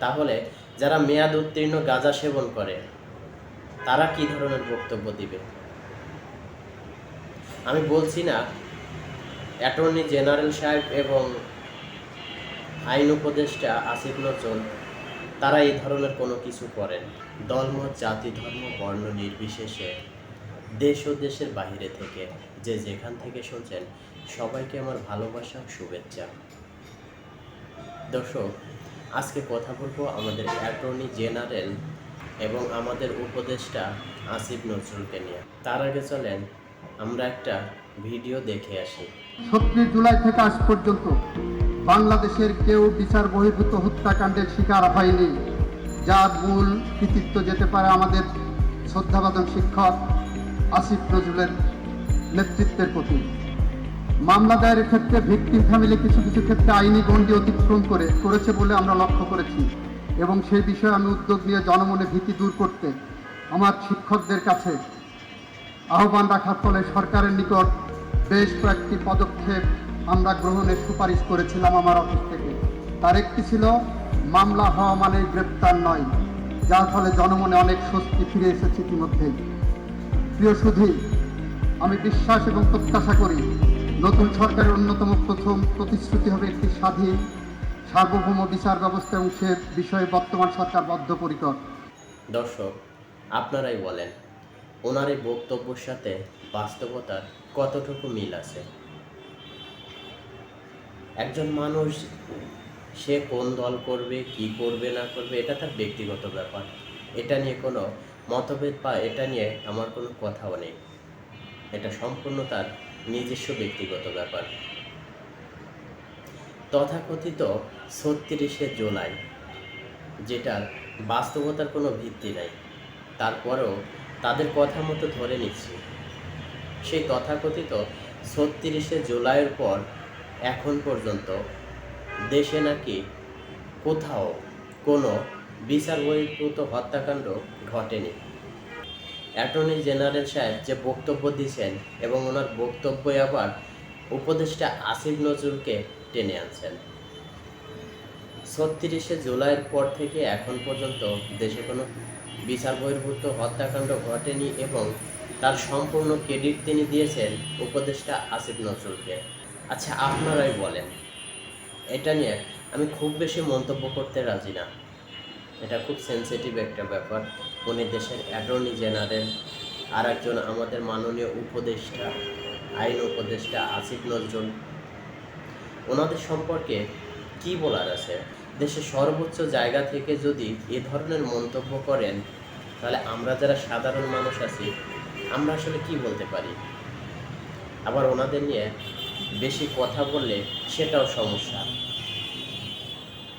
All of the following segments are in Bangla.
তাহলে যারা মেয়াদ উত্তীর্ণ গাঁজা সেবন করে, তারা কি ধরনের বক্তব্য দিবে? আমি বলছি না, অ্যাটর্নি জেনারেল সাহেব এবং আইন উপদেষ্টা আসিফ নজরুল, তারা এই ধরনের কোনো কিছু করেন। দলমত জাতি, ধর্ম, বর্ণ নির্বিশেষে দেশ ও দেশের বাইরে থেকে যে যেখান থেকে শুনছেন, সবাইকে আমার ভালোবাসা, শুভেচ্ছা। দর্শক আজকে কথা বলব আমাদের অ্যাটর্নি জেনারেল এবং আমাদের উপদেষ্টা আসিফ নজরুলকে নিয়ে। তার আগে চলেন, আমরা একটা ভিডিও দেখে আসি। ছত্রিশ জুলাই থেকে আজ পর্যন্ত বাংলাদেশের কেউ বিচার বহির্ভূত হত্যাকাণ্ডের শিকার হয়নি, যার মূল কৃতিত্ব যেতে পারে আমাদের শ্রদ্ধাবাদন শিক্ষক আসিফ নজরুলের নেতৃত্বের প্রতি। মামলা দায়েরের ক্ষেত্রে ভিকটিম ফ্যামিলি কিছু কিছু ক্ষেত্রে আইনি গণ্ডি অতিক্রম করে, করেছে বলে আমরা লক্ষ্য করেছি। এবং সেই বিষয়ে আমি উদ্যোগ নিয়ে জনমনে ভীতি দূর করতে আমার শিক্ষকদের কাছে আহ্বান রাখার ফলে সরকারের নিকট বেশ কয়েকটি পদক্ষেপ আমরা গ্রহণের সুপারিশ করেছিলাম আমার অফিস থেকে। তার একটি ছিল, মামলা হওয়া মানে গ্রেপ্তার নয়, যার ফলে জনমনে অনেক স্বস্তি ফিরে এসেছে ইতিমধ্যেই। প্রিয় সুধী, আমি বিশ্বাস এবং প্রত্যাশা করি নতুন সরকারের অন্যতম প্রথম প্রতিশ্রুতি হবে একটি স্বাধীন, সার্বভৌম বিচার ব্যবস্থা এবং সে বিষয়ে বর্তমান সরকার বদ্ধপরিকর। দর্শক, আপনারাই বলেন, ওনার এই বক্তব্যের সাথে বাস্তবতার কতটুকু মিল আছে? একজন মানুষ, সে কোন দল করবে, কি করবে, না করবে, এটা তার ব্যক্তিগত ব্যাপার। এটা নিয়ে কোনো মতভেদ বা এটা নিয়ে আমার কোনো কথাও নেই। এটা সম্পূর্ণ তার নিজস্ব ব্যক্তিগত ব্যাপার। তথাকথিত ছত্রিশে জুলাই, যেটার বাস্তবতার কোনো ভিত্তি নাই, তারপরেও তাদের কথা মতো ধরে নিচ্ছি। সেই তথাকথিত ছত্রিশে জুলাইয়ের পর এখন পর্যন্ত দেশে নাকি কোথাও কোনো বিচার বহির্ভূত হত্যাকাণ্ড ঘটেনি। অ্যাটর্নি জেনারেল সাহেব যে বক্তব্য দিয়েছেন এবং ওনার বক্তব্যে আবার উপদেষ্টা আসিফ নজরুলকে টেনে আনছেন। ছত্রিশে জুলাইয়ের পর থেকে এখন পর্যন্ত দেশে কোনো বিচার বহির্ভূত হত্যাকাণ্ড ঘটেনি এবং তার সম্পূর্ণ ক্রেডিট তিনি দিয়েছেন উপদেষ্টা আসিফ নজরুলকে। আচ্ছা আপনারাই বলেন। এটা নিয়ে আমি খুব বেশি মন্তব্য করতে রাজি না। এটা খুব সেনসিটিভ একটা ব্যাপার। উনি দেশের অ্যাটর্নি জেনারেল আর একজন আমাদের মাননীয় উপদেষ্টা, আইন উপদেষ্টা আসিফ নজরুল। ওনাদের সম্পর্কে কি বলার আছে? দেশের সর্বোচ্চ জায়গা থেকে যদি এ ধরনের মন্তব্য করেন, তাহলে আমরা যারা সাধারণ মানুষ আছি, আমরা আসলে কি বলতে পারি? আবার ওনাদের নিয়ে বেশি কথা বললে সেটাও সমস্যা।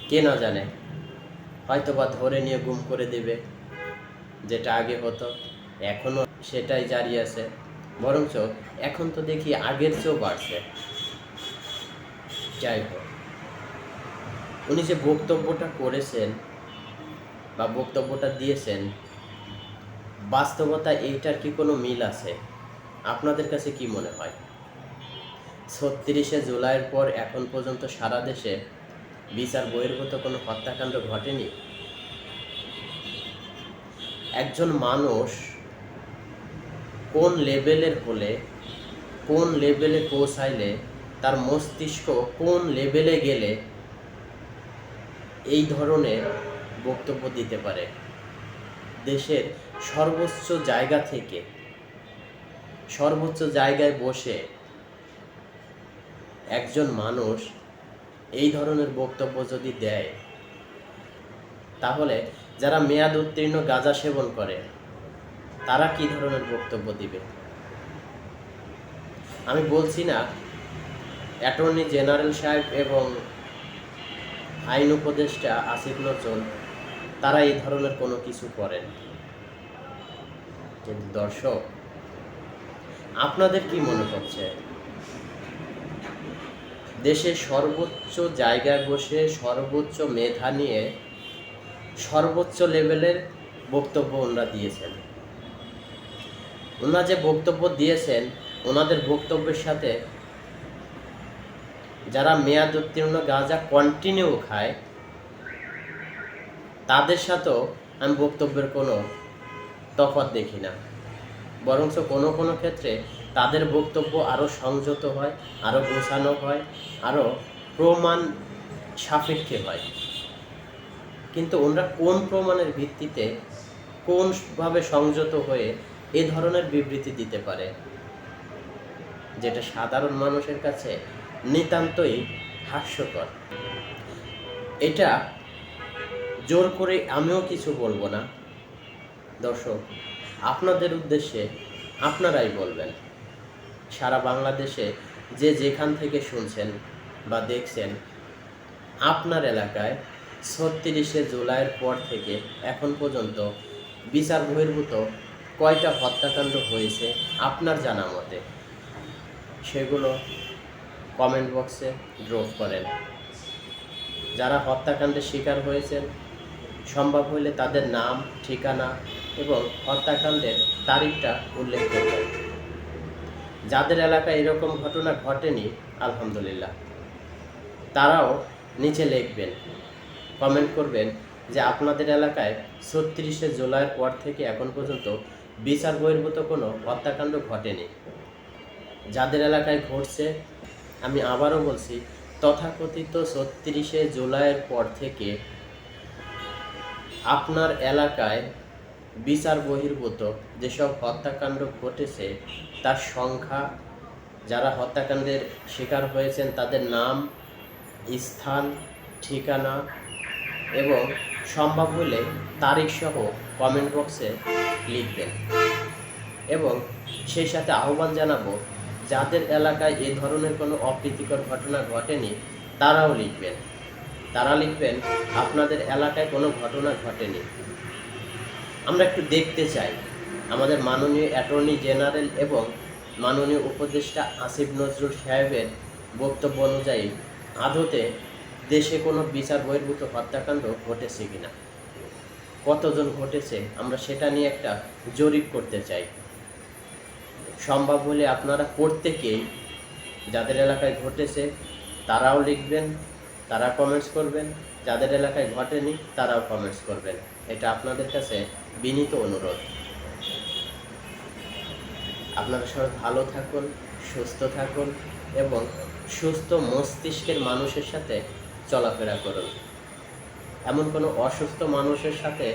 কে না জানে? হয়তো বা ধরে নিয়ে গুম করে দেবে। যেটা আগে হতো এখনও সেটাই জারি আছে। বরঞ্চ এখন তো দেখি আগের চেয়েও বাড়ছে। যাই হোক, উনি যে বক্তব্যটা করেছেন বা বক্তব্যটা দিয়েছেন বাস্তবতা এইটার কি কোনো মিল আছে? আপনাদের কাছে কি মনে হয়? ছত্রিশে জুলাইয়ের পর এখন পর্যন্ত সারা দেশে বিচার বহির্ভূত কোনো হত্যাকাণ্ড ঘটেনি? একজন মানুষ কোন লেভেলের হলে কোন লেভেলে পৌঁছাইলে, তার মস্তিষ্ক কোন লেভেলে গেলে এই ধরনের বক্তব্য দিতে পারে? দেশের সর্বোচ্চ জায়গা থেকে, সর্বোচ্চ জায়গায় বসে একজন মানুষ এই ধরনের বক্তব্য যদি দেয়, তাহলে যারা মেয়াদ উত্তীর্ণ গাঁজা সেবন করে, তারা কি ধরনের বক্তব্য দিবে? আমি বলছি না, অ্যাটর্নি জেনারেল সাহেব এবং আইন উপদেষ্টা আসিফ নজরুল, তারা এই ধরনের কোনো কিছু করেন। কিন্তু দর্শক, আপনাদের কি মনে হচ্ছে? দেশের সর্বোচ্চ জায়গায় বসে সর্বোচ্চ মেধা নিয়ে সর্বোচ্চ লেভেলের বক্তব্য ওনারা দিয়েছেন। ওনারা যে বক্তব্য দিয়েছেন, ওনাদের বক্তব্যের সাথে যারা মেয়াদ উত্তীর্ণ গাঁজা কন্টিনিউ খায়, তাদের সাথেও আমি বক্তব্যের কোনো তফাৎ দেখি না। বরঞ্চ কোনো কোনো ক্ষেত্রে তাদের বক্তব্য আরও সংযত হয় আরও গোছানো হয় আরও প্রমাণ সাপেক্ষে হয়। কিন্তু ওনারা কোন প্রমাণের ভিত্তিতে কোনভাবে সংযত হয়ে এ ধরনের বিবৃতি দিতে পারে? যেটা সাধারণ মানুষের কাছে নিতান্তই হাস্যকর। এটা জোর করে আমিও কিছু বলব না। দর্শক, আপনাদের উদ্দেশ্যে আপনারাই বলবেন। সারা বাংলাদেশে যে যেখান থেকে শুনছেন বা দেখছেন, আপনার এলাকায় ছত্রিশে জুলাইয়ের পর থেকে এখন পর্যন্ত বিচার বহির্ভূত কয়টা হত্যাকাণ্ড হয়েছে আপনার জানা মতে? সেগুলো কমেন্ট বক্সে ড্রপ করেন। যারা হত্যাকাণ্ডের শিকার হয়েছেন, সম্ভব হলে তাদের নাম, ঠিকানা এবং হত্যাকাণ্ডের তারিখটা উল্লেখ করবেন। যাদের এলাকায় এরকম ঘটনা ঘটেনি, আলহামদুলিল্লাহ। তারাও নিচে লিখবেন কমেন্ট করবেন যে আপনাদের এলাকায় ছত্রিশে জুলাইয়ের পর থেকে এখন পর্যন্ত বিচার বহির্ভূত কোনো হত্যাকাণ্ড ঘটেনি। যাদের এলাকায় ঘটছে, আমি আবারও বলছি, তথাকথিত ছত্রিশে জুলাইয়ের পর থেকে আপনার এলাকায় বিচার বহির্ভূত যেসব হত্যাকাণ্ড ঘটেছে, তার সংখ্যা, যারা হত্যাকাণ্ডের শিকার হয়েছেন, তাদের নাম, স্থান, ঠিকানা এবং সম্ভব হলে তারিখ সহ কমেন্ট বক্সে লিখবেন। এবং সেই সাথে আহ্বান জানাব, যাদের এলাকায় এ ধরনের কোনো অপ্রীতিকর ঘটনা ঘটেনি, তারাও লিখবেন। তারা লিখবেন, আপনাদের এলাকায় কোনো ঘটনা ঘটেনি। আমরা একটু দেখতে চাই। আমাদের মাননীয় অ্যাটর্নি জেনারেল এবং মাননীয় উপদেষ্টা আসিফ নজরুল সাহেবের বক্তব্য অনুযায়ী আদতে দেশে কোনো বিচার বহির্ভূত হত্যাকাণ্ড ঘটেছে কিনা? কতজন ঘটেছে? আমরা সেটা নিয়ে একটা জরিপ করতে চাই। সম্ভব হলে আপনারা প্রত্যেকেই যাদের এলাকায় ঘটেছে তারাও লিখবেন, তারা কমেন্টস করবেন, যাদের এলাকায় ঘটেনি তারাও কমেন্টস করবেন। এটা আপনাদের কাছে বিনীত অনুরোধ। আপনারা সবাই ভালো থাকুন, সুস্থ থাকুন এবং সুস্থ মস্তিষ্কের মানুষের সাথে চলাফেরা করুন। এমন কোনো অসুস্থ মানুষের সাথে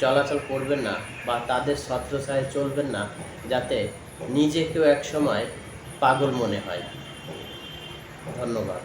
চলাচল করবেন না বা তাদের ছত্রছায় চলবেন না যাতে নিজেকেও এক সময় পাগল মনে হয়। ধন্যবাদ।